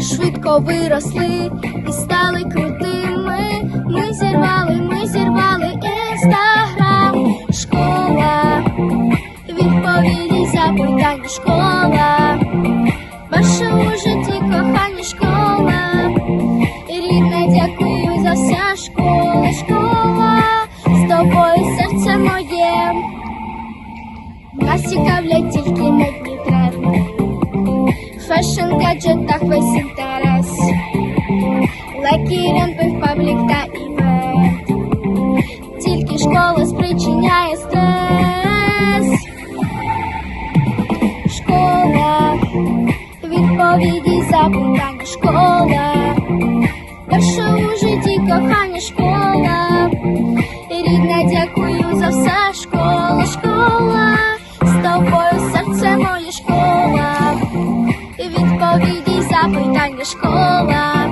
швидко виросли і стали крутими. Ми зірвали, ми зірвали інстаграм. Школа, відповіді запитань школа. Ваше у житті кохання школа. Рідна, дякую за все школа, школа. З тобою серце моє. Нас цікавлять тільки гаджетах весь інтерес. Лекі ринки, паблік та івент. Тільки школа спричиняє стрес. Школа, відповіді запитання школа. Перше у житті кохання школа. Рідна, дякую за все, школа, школа. З тобою Запитання школа.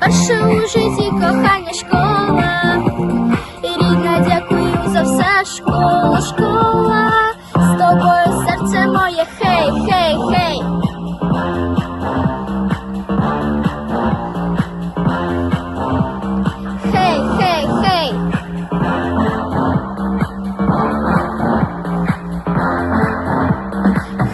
Перше у житті кохання школа. і Рідна, дякую за все, школа, школа. З тобою серце моє, хей, хей, хей. Хей, хей, хей.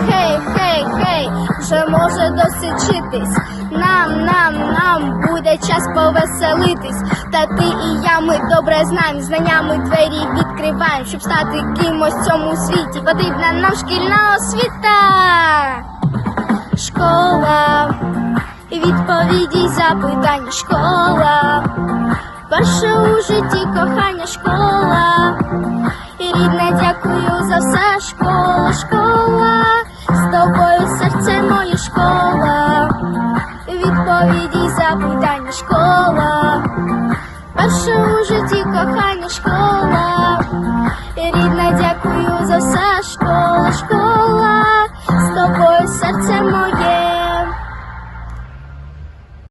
Хей, хей, хей, вже може досить житись. Нам, нам, нам буде час повеселитись. Та ти і я, ми добре знаємо, знаннями двері відкриваємо, щоб стати кимось в цьому світі. Потрібна нам шкільна освіта. Школа, відповіді запитання школа. Перше у житті кохання школа. І рідне дякую за все, школа, школа. З тобою серце моє школа відповіді запитання школа, перше у житті кохання школа, рідна, дякую за все, школа, школа, з тобою серце моє.